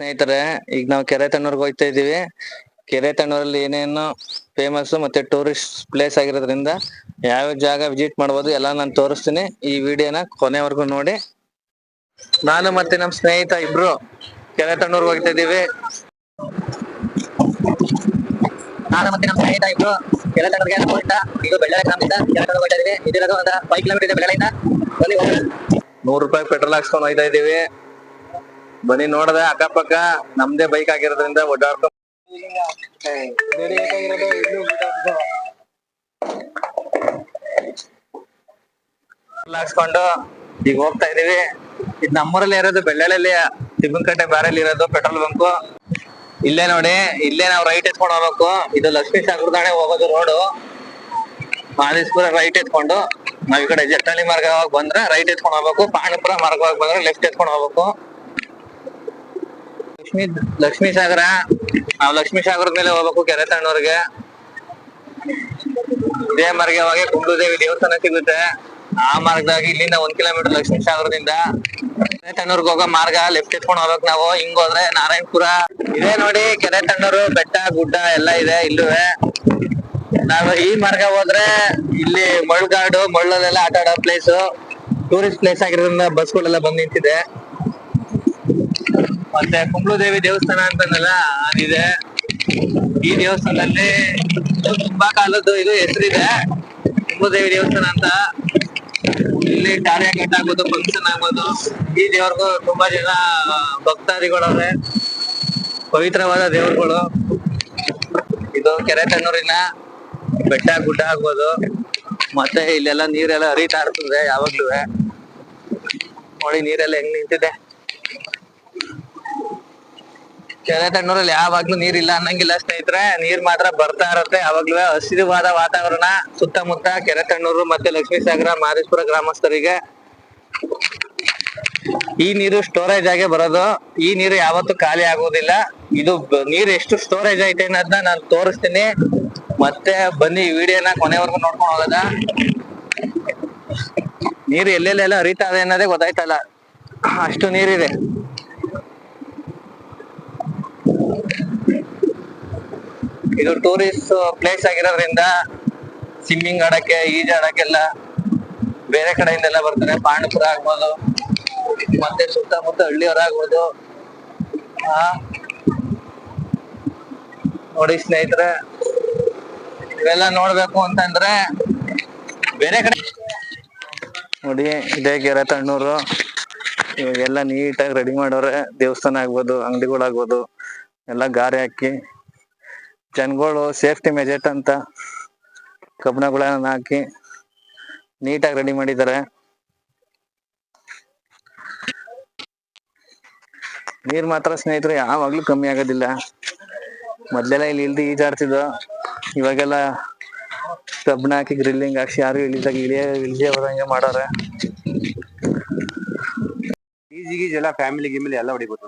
ಸ್ನೇಹಿತರೆ, ಈಗ ನಾವು ಕೆರೆ ತಣ್ಣೂರ್ಗೆ ಹೋಗ್ತಾ ಇದೀವಿ ಕೆರೆ ತಣ್ಣೂರಲ್ಲಿ ಏನೇನು ಫೇಮಸ್ ಮತ್ತೆ ಟೂರಿಸ್ಟ್ ಪ್ಲೇಸ್ ಆಗಿರೋದ್ರಿಂದ ಯಾವ ಜಾಗ ವಿಸಿಟ್ ಮಾಡ್ಬೋದು ಎಲ್ಲ ನಾನು ತೋರಿಸ್ತೀನಿ. ಈ ವಿಡಿಯೋನ ಕೊನೆವರೆಗೂ ನೋಡಿ. ನಾನು ಮತ್ತೆ ನಮ್ಮ ಸ್ನೇಹಿತ ಇಬ್ರು ಕೆರೆ ಹೋಗ್ತಾ ಇದೀವಿ ನಾನು ನಮ್ಮ ಸ್ನೇಹಿತ ಇಬ್ರು ಕೆರೆ ಇದು ಬೆಳ್ಳಾರಿ ಗ್ರಾಮದಿಂದ ಕೆರೆ ತಣ್ಣೂರ್ ಹೋಗ್ತಾ ಇದೀವಿ ಒಂದು ಫೈವ್ ಕಿಲೋಮೀಟರ್ ಇದೆ ನೂರು ರೂಪಾಯಿ ಪೆಟ್ರೋಲ್ ಹಾಕ್ಸ್ಕೊಂಡು ಹೋಗ್ತಾ ಇದೀವಿ ಬನ್ನಿ ನೋಡದೆ ಅಕ್ಕಪಕ್ಕ, ನಮ್ದೇ ಬೈಕ್ ಆಗಿರೋದ್ರಿಂದ ಓಡಾಡ್ಕೊಂಡು ಹಾಕ್ಸ್ಕೊಂಡು ಈಗ ಹೋಗ್ತಾ ಇದೀವಿ ಇದು ನಮ್ಮೂರಲ್ಲಿ ಇರೋದು ಬೆಳ್ಳಳ್ಳಿ ತಿಮ್ಮನಕಟ್ಟೆ ಬ್ಯಾರಲ್ಲಿ ಇರೋದು ಪೆಟ್ರೋಲ್ ಬಂಕು. ಇಲ್ಲೇ ನೋಡಿ, ಇಲ್ಲೇ ನಾವು ರೈಟ್ ಎತ್ಕೊಂಡು ಹೋಗ್ಬೇಕು. ಇದು ಲಕ್ಷ್ಮೀ ಸಾಗರದಾಣೆ ಹೋಗೋದು ರೋಡು. ಮಾದೇಶ್ಪುರ ರೈಟ್ ಎತ್ಕೊಂಡು, ನಾವ್ ಈ ಕಡೆ ಜಟ್ಟಳ್ಳಿ ಮಾರ್ಗವಾಗಿ ಬಂದ್ರೆ ರೈಟ್ ಎತ್ಕೊಂಡು ಹೋಗ್ಬೇಕು. ಪಾಣಿಪುರ ಮಾರ್ಗವಾಗಿ ಬಂದ್ರೆ ಲೆಫ್ಟ್ ಎತ್ಕೊಂಡು ಹೋಗ್ಬೇಕು. ಲಕ್ಷ್ಮೀ ಲಕ್ಷ್ಮೀ ಸಾಗರ? ನಾವ್ ಲಕ್ಷ್ಮೀ ಸಾಗರದ ಮೇಲೆ ಹೋಗ್ಬೇಕು ಕೆರೆ ತಣ್ಣವ್ರಿಗೆ ಇದೇ ಮಾರ್ಗವಾಗಿ ದೇವಿ ದೇವಸ್ಥಾನ ಸಿಗುತ್ತೆ. ಆ ಮಾರ್ಗದಾಗಿ ಇಲ್ಲಿಂದ ಒಂದ್ ಕಿಲೋಮೀಟರ್ ಲಕ್ಷ್ಮೀ ಸಾಗರದಿಂದ. ಕೆರೆ ತಣ್ಣೂರ್ಗ್ ಹೋಗೋ ಮಾರ್ಗ ಲೆಫ್ಟ್ ಎತ್ಕೊಂಡು ಹೋಗ್ಬೇಕು ನಾವು. ಹಿಂಗ್ ಹೋದ್ರೆ ನಾರಾಯಣಪುರ. ಇದೇ ನೋಡಿ, ಕೆರೆ ತಣ್ಣೂರು ಬೆಟ್ಟ, ಗುಡ್ಡ ಎಲ್ಲ ಇದೆ ಇಲ್ಲುವೆ ನಾವು ಈ ಮಾರ್ಗ ಹೋದ್ರೆ ಇಲ್ಲಿ ಮಳ್ಗಾಡು ಮಳ್ಳಲ್ಲೆಲ್ಲ ಆಟ ಆಡೋ ಪ್ಲೇಸ್ ಟೂರಿಸ್ಟ್ ಪ್ಲೇಸ್ ಆಗಿರೋದ್ರಿಂದ ಬಸ್ಗಳೆಲ್ಲ ಬಂದ್ ನಿಂತಿದೆ. ಮತ್ತೆ ಕುಂಬ್ಳುದೇವಿ ದೇವಸ್ಥಾನ ಅಂತಂದಲ್ಲ ಅದಿದೆ. ಈ ದೇವಸ್ಥಾನದಲ್ಲಿ ತುಂಬಾ ಕಾಲದ್ದು ಇದು ಹೆಸರಿದೆ, ಕುಂಬ್ಳುದೇವಿ ದೇವಸ್ಥಾನ ಅಂತ. ಇಲ್ಲಿ ಕಾರ್ಯಕ್ರಮ ಆಗ್ಬೋದು ಫಂಕ್ಷನ್ ಆಗ್ಬೋದು. ಈ ದೇವ್ರಿಗೂ ತುಂಬಾ ಜನ ಭಕ್ತಾದಿಗಳವ್ರೆ. ಪವಿತ್ರವಾದ ದೇವರುಗಳು. ಇದು ಕೆರೆ ತಣ್ಣೂರಿನ ಬೆಟ್ಟ ಗುಡ್ಡ ಆಗ್ಬೋದು. ಮತ್ತೆ ಇಲ್ಲೆಲ್ಲ ನೀರೆಲ್ಲ ಹರಿತಾ ಇರ್ತದೆ ಯಾವಾಗ್ಲೂ ನೋಡಿ ನೀರೆಲ್ಲ ಹೆಂಗ್ ನಿಂತಿದೆ. ಕೆರೆ ಯಾವಾಗ್ಲೂ ನೀರ್ ನೀರಿಲ್ಲ ಅನ್ನಂಗಿಲ್ಲ ಸ್ನೇಹಿತರೆ. ನೀರ್ ಮಾತ್ರ ಬರ್ತಾ ಇರತ್ತೆ. ಯಾವಾಗ್ಲೂ ಹಸಿರುವಾದ ವಾತಾವರಣ. ಸುತ್ತಮುತ್ತ ಕೆರೆತಣ್ಣೂರು ಮತ್ತೆ ಲಕ್ಷ್ಮೀ ಸಾಗರ ಮಾದೇಶ್ವರ ಗ್ರಾಮಸ್ಥರಿಗೆ ಈ ನೀರು ಸ್ಟೋರೇಜ್ ಆಗಿ ಬರೋದು. ಈ ನೀರು ಯಾವತ್ತೂ ಖಾಲಿ ಆಗೋದಿಲ್ಲ ಇದು ನೀರ್ ಎಷ್ಟು ಸ್ಟೋರೇಜ್ ಐತೆ ಅನ್ನೋದನ್ನ ನಾನು ತೋರಿಸ್ತೀನಿ. ಮತ್ತೆ ಬನ್ನಿ ವಿಡಿಯೋನ ಕೊನೆವರೆಗೂ ನೋಡ್ಕೊಂಡು ಹೋಗೋದ? ನೀರು ಎಲ್ಲೆಲ್ಲೆಲ್ಲ ಹರಿತಾ ಇದೆ ಅನ್ನೋದೇ ಗೊತ್ತಾಯ್ತಲ್ಲ. ಅಷ್ಟು ನೀರಿದೆ. ಇದು ಟೂರಿಸ್ಟ್ ಪ್ಲೇಸ್ ಆಗಿರೋದ್ರಿಂದ ಸ್ವಿಮ್ಮಿಂಗ್ ಆಡಕ್ಕೆ ಈಜಾಡಕ್ಕೆಲ್ಲ ಬೇರೆ ಕಡೆಯಿಂದೆಲ್ಲ ಬರ್ತಾರೆ. ಪಾಂಡಪುರ ಆಗ್ಬೋದು, ಮತ್ತೆ ಸುತ್ತಮುತ್ತ ಹಳ್ಳಿಯವರಾಗ್ಬೋದು ನೋಡಿ ಸ್ನೇಹಿತರೆ, ಇವೆಲ್ಲ ನೋಡ್ಬೇಕು ಅಂತಂದ್ರೆ ಬೇರೆ ಕಡೆ ನೋಡಿ, ಇದೇ ಕೆರೆ ತಣ್ಣೂರು. ಇವಾಗೆಲ್ಲ ನೀಟಾಗಿ ರೆಡಿ ಮಾಡೋರೆ. ದೇವಸ್ಥಾನ ಆಗ್ಬೋದು, ಅಂಗಡಿಗಳಾಗ್ಬೋದು, ಎಲ್ಲ ಗಾರೆ ಹಾಕಿ. ಜನಗಳು ಸೇಫ್ಟಿ ಮೆಜೆಟ್ ಅಂತ ಕಬ್ಬಣಗಳನ್ನ ಹಾಕಿ ನೀಟಾಗಿ ರೆಡಿ ಮಾಡಿದ್ದಾರೆ. ನೀರ್ ಮಾತ್ರ ಸ್ನೇಹಿತರು, ಯಾವಾಗ್ಲೂ ಕಮ್ಮಿ ಆಗೋದಿಲ್ಲ. ಮೊದ್ಲೆಲ್ಲ ಇಲ್ಲಿ ಇಲ್ದಿ ಈಜಾಡ್ತಿದ್ವು ಇವಾಗೆಲ್ಲ ಕಬ್ಬಣ ಹಾಕಿ ಗ್ರಿಲ್ಲಿಂಗ್ ಹಾಕ್ಸಿ ಯಾರು ಇಳಿದಾಗ ಇಳಿಯ ಇಳಿದೇ ಬರಂಗೆ ಮಾಡೋರೆ. ಗೀಜ್ ಎಲ್ಲ ಫ್ಯಾಮಿಲಿ ಗಿಮಿಲಿ ಎಲ್ಲ ಹೊಡಿಬೋದು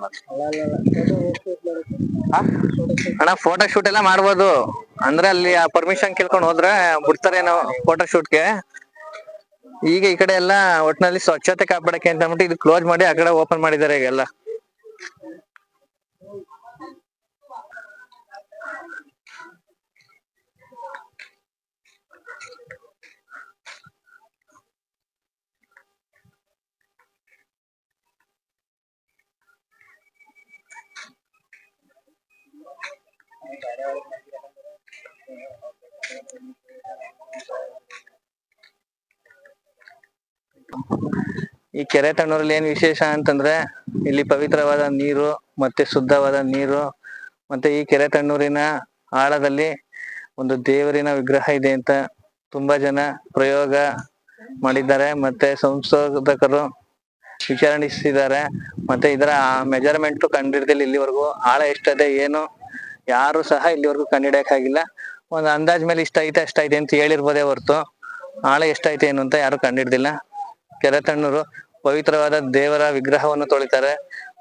ಅಣ್ಣ ಫೋಟೋ ಶೂಟ್ ಎಲ್ಲ ಮಾಡ್ಬೋದು. ಅಂದ್ರೆ ಅಲ್ಲಿ ಪರ್ಮಿಷನ್ ಕೇಳ್ಕೊಂಡು ಹೋದ್ರೆ ಬಿಡ್ತಾರೆ ಏನೋ ಫೋಟೋ ಶೂಟ್ಗೆ ಈಗ ಈ ಕಡೆ ಎಲ್ಲ ಒಟ್ಟಿನಲ್ಲಿ ಸ್ವಚ್ಛತೆ ಕಾಪಾಡಕ್ಕೆ ಅಂತ ಅಂದ್ಬಿಟ್ಟು ಇದು ಕ್ಲೋಸ್ ಮಾಡಿ ಆ ಕಡೆ ಓಪನ್ ಮಾಡಿದ್ದಾರೆ ಈಗೆಲ್ಲ. ಈ ಕೆರೆ ತಣ್ಣೂರಲ್ಲಿ ಏನ್ ವಿಶೇಷ ಅಂತಂದ್ರೆ ಇಲ್ಲಿ ಪವಿತ್ರವಾದ ನೀರು, ಮತ್ತೆ ಶುದ್ಧವಾದ ನೀರು, ಮತ್ತೆ ಈ ಕೆರೆ ತಣ್ಣೂರಿನ ಆಳದಲ್ಲಿ ಒಂದು ದೇವರಿನ ವಿಗ್ರಹ ಇದೆ ಅಂತ ತುಂಬಾ ಜನ ಪ್ರಯೋಗ ಮಾಡಿದ್ದಾರೆ. ಮತ್ತೆ ಸಂಶೋಧಕರು ವಿಚಾರಣಿಸಿದ್ದಾರೆ. ಮತ್ತೆ ಇದರ ಮೆಜರ್ಮೆಂಟ್ ಕಂಡಿಡ್ದಿಲ್ಲ ಇಲ್ಲಿವರೆಗೂ. ಆಳ ಎಷ್ಟದೆ ಏನು ಯಾರು ಸಹ ಇಲ್ಲಿವರೆಗೂ ಕಂಡಿಡಿಯಕ್ಕಾಗಿಲ್ಲ ಒಂದು ಅಂದಾಜ್ ಮೇಲೆ ಇಷ್ಟ ಐತೆ ಅಷ್ಟೈತೆ ಅಂತ ಹೇಳಿರ್ಬೋದೇ ಹೊರ್ತು. ಆಳ ಎಷ್ಟೈತೆ ಏನು ಅಂತ ಯಾರು ಕಂಡಿಡ್ದಿಲ್ಲ ಕೆರೆ ತಣ್ಣೂರು ಪವಿತ್ರವಾದ ದೇವರ ವಿಗ್ರಹವನ್ನು ತೊಳಿತಾರೆ.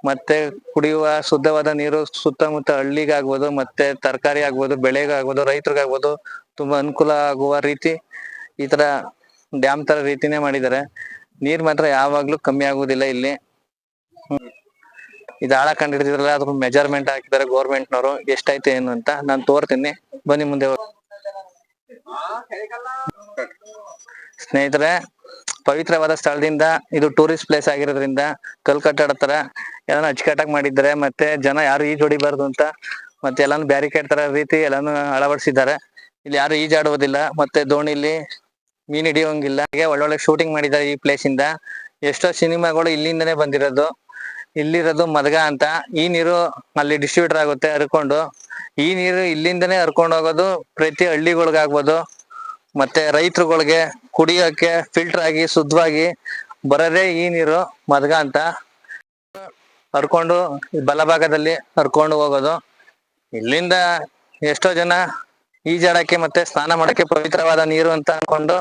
ಮತ್ತೆ ಕುಡಿಯುವ ಶುದ್ಧವಾದ ನೀರು ಸುತ್ತಮುತ್ತ ಹಳ್ಳಿಗಾಗ್ಬೋದು, ಮತ್ತೆ ತರಕಾರಿ ಆಗ್ಬೋದು ಬೆಳೆಗಾಗ್ಬೋದು, ರೈತರಿಗಾಗ್ಬೋದು ತುಂಬಾ ಅನುಕೂಲ ಆಗುವ ರೀತಿ ಈ ತರ ಡ್ಯಾಮ್ ತರ ರೀತಿನೇ ಮಾಡಿದ್ದಾರೆ. ನೀರ್ ಮಾತ್ರ ಯಾವಾಗ್ಲೂ ಕಮ್ಮಿ ಆಗುವುದಿಲ್ಲ ಇಲ್ಲಿ. ಇದು ಆಳ ಕಂಡು ಹಿಡಿದಿದ್ರಲ್ಲ ಮೆಜರ್ಮೆಂಟ್ ಹಾಕಿದ್ದಾರೆ ಗೌರ್ಮೆಂಟ್ನವರು. ಎಷ್ಟೈತೆ ಏನು ಅಂತ ನಾನು ತೋರ್ತೀನಿ. ಬನ್ನಿ ಮುಂದೆ ಸ್ನೇಹಿತರೆ ಪವಿತ್ರವಾದ ಸ್ಥಳದಿಂದ ಇದು ಟೂರಿಸ್ಟ್ ಪ್ಲೇಸ್ ಆಗಿರೋದ್ರಿಂದ ಕಲ್ ಕಟ್ಟಡ ತರ ಎಲ್ಲಾನು ಅಚ್ಚುಕಟ್ಟಾಗಿ ಮಾಡಿದ್ದಾರೆ. ಮತ್ತೆ ಜನ ಯಾರು ಈಜ್ ಹೊಡಿಬಾರ್ದು ಅಂತ ಮತ್ತೆ ಎಲ್ಲಾನು ಬ್ಯಾರಿಕೇಡ್ ತರ ರೀತಿ ಎಲ್ಲಾನು ಅಳವಡಿಸಿದ್ದಾರೆ. ಇಲ್ಲಿ ಯಾರು ಈಜಾಡುವುದಿಲ್ಲ ಮತ್ತೆ ದೋಣಿಲಿ ಮೀನ್ ಹಿಡಿಯೋಂಗಿಲ್ಲ ಹಾಗೆ ಒಳ್ಳೊಳ್ಳೆ ಶೂಟಿಂಗ್ ಮಾಡಿದ್ದಾರೆ ಈ ಪ್ಲೇಸ್ ಇಂದ. ಎಷ್ಟೋ ಸಿನಿಮಾಗಳು ಇಲ್ಲಿಂದನೇ ಬಂದಿರೋದು. ಇಲ್ಲಿರೋದು ಮದಗ ಅಂತ. ಈ ನೀರು ಅಲ್ಲಿ ಡಿಸ್ಟ್ರಿಬ್ಯೂಟರ್ ಆಗುತ್ತೆ ಹರ್ಕೊಂಡು ಈ ನೀರು ಇಲ್ಲಿಂದನೇ ಹರ್ಕೊಂಡು ಹೋಗೋದು ಪ್ರತಿ ಹಳ್ಳಿಗಳ್ಗಾಗ್ಬೋದು. ಮತ್ತೆ ರೈತರುಗಳಿಗೆ ಕುಡಿಯೋಕೆ ಫಿಲ್ಟರ್ ಆಗಿ, ಶುದ್ಧವಾಗಿ ಬರೋದೇ ಈ ನೀರು ಮದಗ ಅಂತ. ಹರ್ಕೊಂಡು ಬಲಭಾಗದಲ್ಲಿ ಹರ್ಕೊಂಡು ಹೋಗೋದು. ಇಲ್ಲಿಂದ ಎಷ್ಟೋ ಜನ ಈಜಾಡಕ್ಕೆ ಮತ್ತೆ ಸ್ನಾನ ಮಾಡಕ್ಕೆ ಪವಿತ್ರವಾದ ನೀರು ಅಂತ ಅನ್ಕೊಂಡು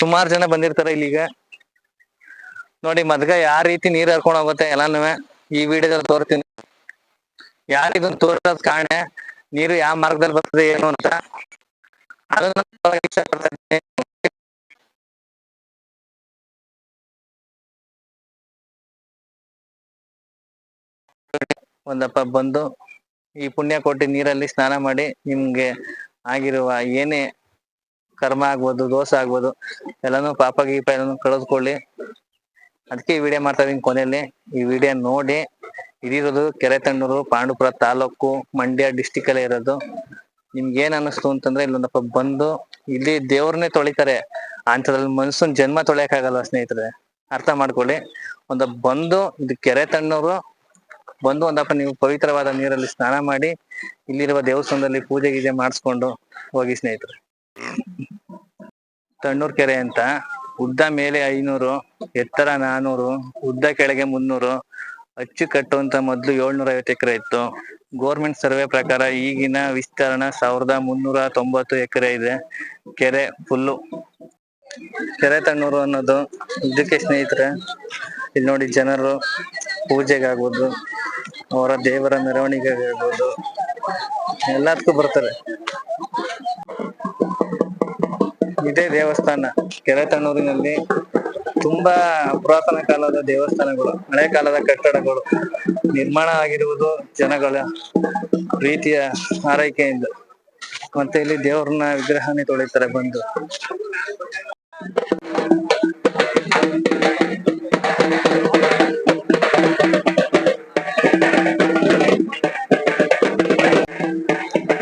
ಸುಮಾರು ಜನ ಬಂದಿರ್ತಾರೆ ಇಲ್ಲಿಗೆ. ನೋಡಿ ಮದ್ಗ ಯಾವ ರೀತಿ ನೀರ್ ಹರ್ಕೊಂಡು ಹೋಗುತ್ತೆ ಎಲ್ಲಾನು ಈ ವಿಡಿಯೋದಲ್ಲಿ ತೋರ್ತೀನಿ. ಇದನ್ನ ತೋರಿಸೋದ್ ಕಾರಣ ನೀರು ಯಾವ ಮಾರ್ಗದಲ್ಲಿ ಬರ್ತದೆ ಏನು ಅಂತ ಒಂದಪ್ಪ ಬಂದು ಈ ಪುಣ್ಯ ಕೋಟಿ ನೀರಲ್ಲಿ ಸ್ನಾನ ಮಾಡಿ ನಿಮ್ಗೆ ಆಗಿರುವ ಏನೇ ಕರ್ಮ ಆಗ್ಬೋದು, ದೋಷ ಆಗ್ಬೋದು, ಎಲ್ಲಾನು ಪಾಪ ಗೀಪ ಎಲ್ಲಾನು ಕಳೆದುಕೊಳ್ಳಿ. ಅದಕ್ಕೆ ಈ ವಿಡಿಯೋ ಮಾಡ್ತಾ ಇದೀನಿ ಕೊನೆಯಲ್ಲಿ. ಈ ವಿಡಿಯೋ ನೋಡಿ, ಇದಿರೋದು ಕೆರೆತಣ್ಣೂರು, ಪಾಂಡುಪುರ ತಾಲೂಕು, ಮಂಡ್ಯ ಡಿಸ್ಟಿಕ್ ಅಲ್ಲೇ ಇರೋದು. ನಿಮ್ಗೆ ಏನ್ ಅನ್ನಿಸ್ತು ಅಂತಂದ್ರೆ ಇಲ್ಲೊಂದಪ್ಪ ಬಂದು ಇಲ್ಲಿ ದೇವ್ರನ್ನೇ ತೊಳಿತಾರೆ. ಅಂಥದ್ರಲ್ಲಿ ಮನ್ಸನ್ ಜನ್ಮ ತೊಳೆಯಕಾಗಲ್ಲ ಸ್ನೇಹಿತರೆ. ಅರ್ಥ ಮಾಡ್ಕೊಳ್ಳಿ. ಒಂದ ಬಂದು ಇದು ಕೆರೆತಣ್ಣೂರು ಬಂದು ಒಂದಪ್ಪ ನೀವು ಪವಿತ್ರವಾದ ನೀರಲ್ಲಿ ಸ್ನಾನ ಮಾಡಿ ಇಲ್ಲಿರುವ ದೇವಸ್ಥಾನದಲ್ಲಿ ಪೂಜೆ ಗೀಜೆ ಮಾಡಿಸ್ಕೊಂಡು ಹೋಗಿ ಸ್ನೇಹಿತರೆ. ತಣ್ಣೂರ್ ಕೆರೆ ಅಂತ. ಉದ್ದ ಮೇಲೆ ಐನೂರು, ಎತ್ತರ ನಾನೂರು, ಉದ್ದ ಕೆಳಗೆ ಮುನ್ನೂರು ಅಚ್ಚು ಕಟ್ಟುವಂತ ಮೊದ್ಲು ಏಳ್ನೂರ ಐವತ್ತು ಎಕರೆ ಇತ್ತು. ಗೋರ್ಮೆಂಟ್ ಸರ್ವೆ ಪ್ರಕಾರ ಈಗಿನ ವಿಸ್ತೀರ್ಣ ಸಾವಿರದ ಮುನ್ನೂರ ತೊಂಬತ್ತು ಎಕರೆ ಇದೆ. ಕೆರೆ ಫುಲ್ಲು ಕೆರೆ ತಣ್ಣೂರು ಅನ್ನೋದು. ಇದಕ್ಕೆ ಸ್ನೇಹಿತರೆ, ಇಲ್ಲಿ ನೋಡಿ ಜನರು ಪೂಜೆಗಾಗ್ಬೋದು, ಅವರ ದೇವರ ಮೆರವಣಿಗೆಗಾಗ್ಬೋದು, ಎಲ್ಲದಕ್ಕೂ ಬರ್ತಾರೆ. ಇದೇ ದೇವಸ್ಥಾನ ಕೆರೆತಣ್ಣೂರಿನಲ್ಲಿ ತುಂಬಾ ಪುರಾತನ ಕಾಲದ ದೇವಸ್ಥಾನಗಳು, ಹಳೆ ಕಾಲದ ಕಟ್ಟಡಗಳು ನಿರ್ಮಾಣ ಆಗಿರುವುದು ಜನಗಳ ಪ್ರೀತಿಯ ಆರೈಕೆಯಿಂದ ಮತ್ತೆ ಇಲ್ಲಿ ದೇವರನ್ನ ವಿಗ್ರಹನೇ ತೊಳಿತಾರೆ ಬಂದು.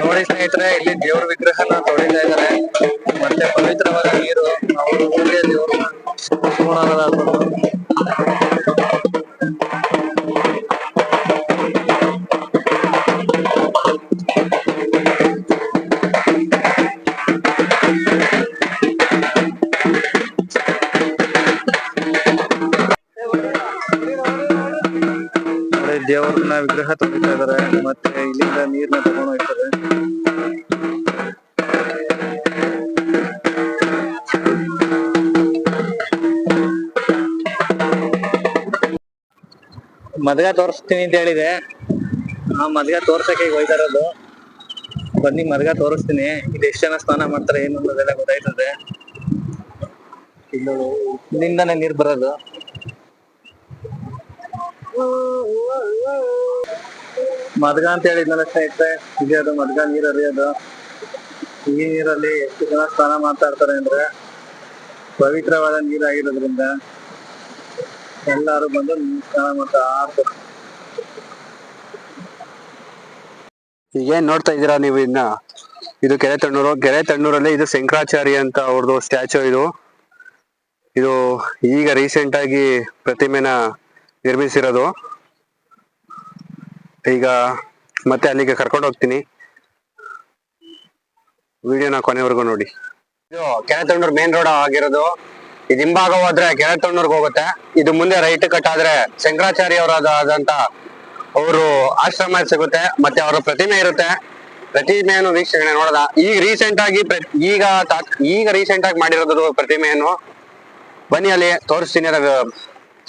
ನೋಡಿ ಸ್ನೇಹಿತರೆ, ಇಲ್ಲಿ ದೇವ್ರ ವಿಗ್ರಹನ ತೊಳಿತಾ ಇದ್ದಾರೆ. ಮತ್ತೆ ಪವಿತ್ರವಾದ ನೀರು ವಿಗ್ರಹ ತೊಳಿತಾ ಇದಾರೆ. ಮತ್ತೆ ಇಲ್ಲಿಂದ ನೀರ್ನ ತಗೊಂಡು ಹೋಗ್ತಾರೆ. ಮದ್ಗ ತೋರಿಸ್ತೀನಿ ಅಂತ ಹೇಳಿದೆ. ಆ ಮದ್ಗ ತೋರ್ಸಕ್ಕೆ ಈಗ ಹೋಯ್ತಾ ಇರೋದು. ಬನ್ನಿ ಮದ್ಗ ತೋರಿಸ್ತೀನಿ. ಇಲ್ಲಿ ಎಷ್ಟು ಜನ ಸ್ನಾನ ಮಾಡ್ತಾರೆ, ಏನು ಅನ್ನೋದೆಲ್ಲ ಗೊತ್ತಾಯ್ತದೆ. ಇಲ್ಲಿಂದಾನೇ ನೀರ್ ಬರೋದು. ಮದ್ಗ ಅಂತ ಹೇಳಿದ್ನಲ್ಲ ಸ್ನೇಹಿತರೆ? ಇದೆ ಅದು ಮದ್ಗ ನೀರ್ ಹರಿಯೋದು ಈ ನೀರಲ್ಲಿ ಎಷ್ಟು ಜನ ಸ್ನಾನ ಮಾಡ್ತಾ ಇರ್ತಾರೆ ಅಂದ್ರೆ ಪವಿತ್ರವಾದ ನೀರಾಗಿರೋದ್ರಿಂದ ಎಲ್ಲಾರು ಬಂದು ಸ್ನಾನ ಮಾಡ್ತಾ ಇರ್ತಾರೆ. ಈಗೇನ್ ನೋಡ್ತಾ ಇದೀರಾ ನೀವು ಇನ್ನ? ಇದು ಕೆರೆ ತಣ್ಣೂರು, ಕೆರೆ ತಣ್ಣೂರಲ್ಲಿ ಇದು ಶಂಕರಾಚಾರ್ಯ ಅಂತ ಅವ್ರದ್ದು ಸ್ಟ್ಯಾಚು ಇದು. ಇದು ಈಗ ರೀಸೆಂಟ್ ಆಗಿ ಪ್ರತಿಮೆನ ನಿರ್ಮಿಸಿರೋದು. ಈಗ ಮತ್ತೆ ಅಲ್ಲಿಗೆ ಕರ್ಕೊಂಡು ಹೋಗ್ತೀನಿ. ವಿಡಿಯೋನ ಕೊನೆವರೆಗೂ ನೋಡಿ. ಇದು ಕೆರೆ ತಣ್ಣೂರು ಮೇನ್ ರೋಡ್ ಆಗಿರೋದು. ಇದು ಹಿಂಭಾಗ ಹೋದ್ರೆ ಕೆರೆ ತಣ್ಣೂರ್ಗೆ ಹೋಗುತ್ತೆ. ಇದು ಮುಂದೆ ರೈಟ್ ಕಟ್ ಆದ್ರೆ ಶಂಕರಾಚಾರ್ಯ ಅವರಾದಂತ ಅವರು ಆಶ್ರಮ ಸಿಗುತ್ತೆ, ಮತ್ತೆ ಅವರ ಪ್ರತಿಮೆ ಇರುತ್ತೆ. ಪ್ರತಿಮೆಯನ್ನು ವೀಕ್ಷಣೆ ನೋಡದ ಈಗ ರೀಸೆಂಟ್ ಆಗಿ ಈಗ ಈಗ ರೀಸೆಂಟ್ ಆಗಿ ಮಾಡಿರೋದು ಪ್ರತಿಮೆಯನ್ನು ಬನ್ನಿ ಅಲ್ಲಿ ತೋರಿಸ್ತೀನಿ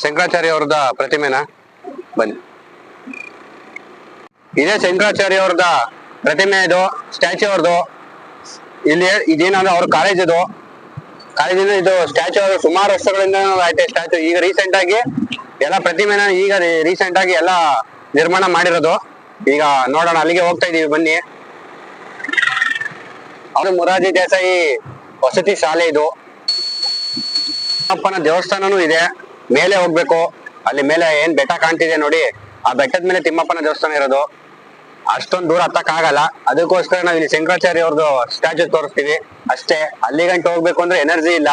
ಶಂಕರಾಚಾರ್ಯ ಅವ್ರದ ಪ್ರತಿಮೆನ. ಬನ್ನಿ. ಇದೇ ಶಂಕರಾಚಾರ್ಯ ಅವ್ರದ ಪ್ರತಿಮೆ ಇದು ಸ್ಟ್ಯಾಚು ಅವ್ರದ್ದು. ಇಲ್ಲಿ ಇದೇನಂದ್ರೆ ಅವ್ರ ಕಾಲೇಜಿಂದ ಇದು. ಸ್ಟ್ಯಾಚ್ಯೂ ಸುಮಾರು ವರ್ಷಗಳಿಂದ ಆಯ್ತು ಸ್ಟ್ಯಾಚು ಈಗ ರೀಸೆಂಟ್ ಆಗಿ ಎಲ್ಲ ಪ್ರತಿಮೆನ ಈಗ ರೀಸೆಂಟ್ ಆಗಿ ಎಲ್ಲ ನಿರ್ಮಾಣ ಮಾಡಿರೋದು. ಈಗ ನೋಡೋಣ, ಅಲ್ಲಿಗೆ ಹೋಗ್ತಾ ಇದೀವಿ ಬನ್ನಿ. ಅವರು ಮುರಾಜಿ ದೇಸಾಯಿ ವಸತಿ ಶಾಲೆ ಇದು. ಅಪ್ಪನ ದೇವಸ್ಥಾನನೂ ಇದೆ. ಮೇಲೆ ಹೋಗ್ಬೇಕು. ಅಲ್ಲಿ ಮೇಲೆ ಏನ್ ಬೆಟ್ಟ ಕಾಣ್ತಿದೆ ನೋಡಿ. ಆ ಬೆಟ್ಟದ ಮೇಲೆ ತಿಮ್ಮಪ್ಪನ ದೇವಸ್ಥಾನ ಇರೋದು. ಅಷ್ಟೊಂದ್ ದೂರ ಹತ್ತಕ್ ಆಗಲ್ಲ. ಅದಕ್ಕೋಸ್ಕರ ನಾವ್ ಇಲ್ಲಿ ಶಂಕರಾಚಾರ್ಯ ಅವ್ರದ್ದು ಸ್ಟ್ಯಾಚು ತೋರಿಸ್ತೀವಿ. ಅಷ್ಟೇ ಅಲ್ಲಿ ಗಂಟ ಹೋಗ್ಬೇಕು ಅಂದ್ರೆ ಎನರ್ಜಿ ಇಲ್ಲ.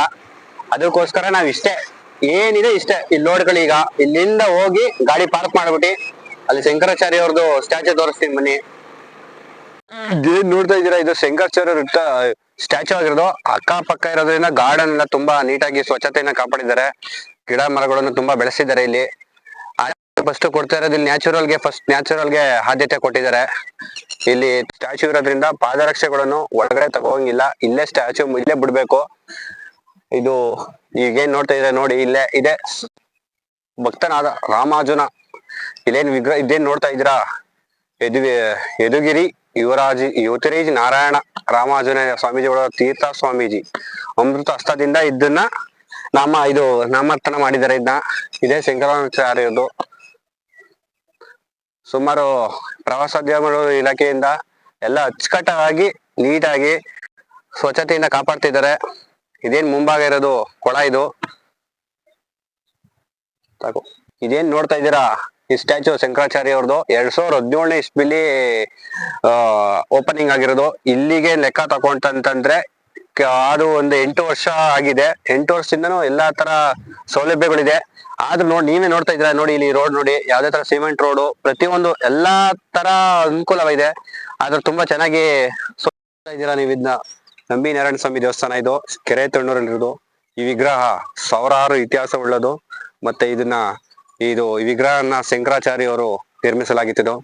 ಅದಕ್ಕೋಸ್ಕರ ನಾವ್ ಇಷ್ಟೇ. ಏನಿದೆ ಇಷ್ಟೇ. ಇಲ್ಲಿ ಈಗ. ಇಲ್ಲಿಂದ ಹೋಗಿ ಗಾಡಿ ಪಾರ್ಕ್ ಮಾಡ್ಬಿಟ್ಟು ಅಲ್ಲಿ ಶಂಕರಾಚಾರ್ಯ ಅವ್ರದ್ದು ಸ್ಟ್ಯಾಚು ತೋರಿಸ್ತೀನಿ ಬನ್ನಿ. ಏನ್ ನೋಡ್ತಾ ಇದೀರಾ ಇದು ಶಂಕರಾಚಾರ್ಯ ಸ್ಟ್ಯಾಚು ಆಗಿರೋದು. ಅಕ್ಕ ಪಕ್ಕ ಇರೋದ್ರಿಂದ ಗಾರ್ಡನ್ ಎಲ್ಲ ತುಂಬಾ ನೀಟಾಗಿ ಸ್ವಚ್ಛತೆಯನ್ನ ಕಾಪಾಡಿದ್ದಾರೆ. ಗಿಡ ಮರಗಳನ್ನು ತುಂಬಾ ಬೆಳೆಸಿದ್ದಾರೆ ಇಲ್ಲಿ. ಫಸ್ಟ್ ಕೊಡ್ತಾ ಇರೋದು ಇಲ್ಲಿ ನ್ಯಾಚುರಲ್ಗೆ ಫಸ್ಟ್ ನ್ಯಾಚುರಲ್ಗೆ ಆದ್ಯತೆ ಕೊಟ್ಟಿದ್ದಾರೆ. ಇಲ್ಲಿ ಸ್ಟ್ಯಾಚು ಇರೋದ್ರಿಂದ ಪಾದರಕ್ಷೆಗಳನ್ನು ಒಳಗಡೆ ತಗೋಂಗಿಲ್ಲ. ಇಲ್ಲೇ ಸ್ಟ್ಯಾಚು ಇಲ್ಲೇ ಬಿಡ್ಬೇಕು. ಇದು ಈಗೇನ್ ನೋಡ್ತಾ ಇದ್ರೆ ನೋಡಿ, ಇಲ್ಲೇ ಇದೆ. ಭಕ್ತನಾದ ರಾಮಾರ್ಜುನ ಇಲ್ಲೇನ್ ವಿಗ್ರಹ, ಇದೇನ್ ನೋಡ್ತಾ ಇದ್ದೀರಾ? ಯದು ಯದುಗಿರಿ ಯುವರಾಜಿ, ಯುವತಿರೇಜ್ ನಾರಾಯಣ ರಾಮಾರ್ಜುನ ಸ್ವಾಮೀಜಿಗಳ ತೀರ್ಥ ಸ್ವಾಮೀಜಿ ಅಮೃತ ಹಸ್ತದಿಂದ ಇದನ್ನ ನಾಮ ಇದು ನಾಮರ್ಥನ ಮಾಡಿದ್ದಾರೆ. ಇದನ್ನ ಇದೇ ಶಂಕರಾಚಾರ್ಯದು ಸುಮಾರು ಪ್ರವಾಸೋದ್ಯಮಗಳು ಇಲಾಖೆಯಿಂದ ಎಲ್ಲ ಅಚ್ಚುಕಟ್ಟಾಗಿ, ನೀಟಾಗಿ ಸ್ವಚ್ಛತೆಯಿಂದ ಕಾಪಾಡ್ತಿದ್ದಾರೆ. ಇದೇನ್ ಮುಂಭಾಗ ಇರೋದು? ಕೊಳ ಇದು. ಇದೇನ್ ನೋಡ್ತಾ ಇದ್ದೀರಾ? ಈ ಸ್ಟ್ಯಾಚು ಶಂಕರಾಚಾರ್ಯ ಅವ್ರದ್ದು ಎರಡ್ ಸಾವಿರದ ಹದಿನೇಳನೇ ಇಸ್ವಿಲಿ ಓಪನಿಂಗ್ ಆಗಿರೋದು. ಇಲ್ಲಿಗೆ ಲೆಕ್ಕ ತಕೊಂಡಂತಂದ್ರೆ ಅದು ಒಂದು ಎಂಟು ವರ್ಷ ಆಗಿದೆ. ಎಂಟು ವರ್ಷದಿಂದನೂ ಎಲ್ಲಾ ತರ ಸೌಲಭ್ಯಗಳಿದೆ. ಆದ್ರೂ ನೋಡಿ, ನೀವೇ ನೋಡ್ತಾ ಇದ್ದೀರಾ, ನೋಡಿ ಇಲ್ಲಿ ರೋಡ್ ನೋಡಿ, ಯಾವ್ದೇ ತರ ಸಿಮೆಂಟ್ ರೋಡ್ ಪ್ರತಿಯೊಂದು ಎಲ್ಲಾ ತರ ಅನುಕೂಲವಿದೆ ಆದ್ರೆ ತುಂಬಾ ಚೆನ್ನಾಗಿ ಇದ್ದೀರಾ ನೀವು ಇದನ್ನ ನಂಬಿ ನಾರಾಯಣ ಸ್ವಾಮಿ ದೇವಸ್ಥಾನ ಇದು, ಕೆರೆ ತಣ್ಣೂರಲ್ಲಿರೋದು ಈ ವಿಗ್ರಹ ಸಾವಿರಾರು ಇತಿಹಾಸ ಉಳ್ಳದು. ಮತ್ತೆ ಇದನ್ನ, ಇದು ಈ ವಿಗ್ರಹನ ಶಂಕರಾಚಾರ್ಯವರು ನಿರ್ಮಿಸಲಾಗಿತ್ತು